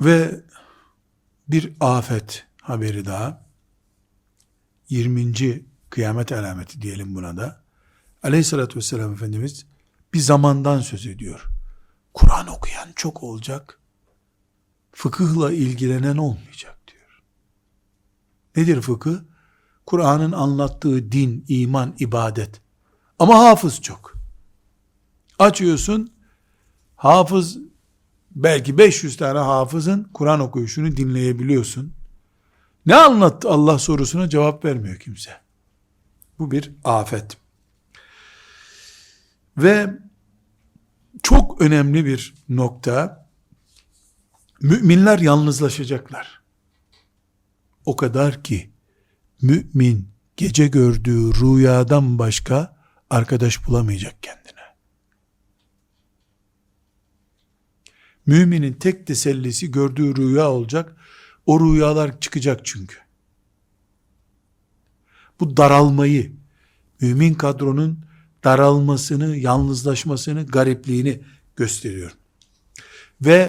Ve bir afet haberi daha. 20. kıyamet alameti diyelim buna da. Aleyhissalatü vesselam Efendimiz bir zamandan söz ediyor. Kur'an okuyan çok olacak. Fıkıhla ilgilenen olmayacak diyor. Nedir fıkıh? Kur'an'ın anlattığı din, iman, ibadet. Ama hafız çok. Açıyorsun, hafız belki 500 tane hafızın Kur'an okuyuşunu dinleyebiliyorsun. Ne anlattı Allah sorusuna cevap vermiyor kimse. Bu bir afet. Ve çok önemli bir nokta, müminler yalnızlaşacaklar. O kadar ki, mümin gece gördüğü rüyadan başka arkadaş bulamayacak kendine. Müminin tek tesellisi gördüğü rüya olacak. O rüyalar çıkacak çünkü. Bu daralmayı, mümin kadronun daralmasını, yalnızlaşmasını, garipliğini gösteriyor. Ve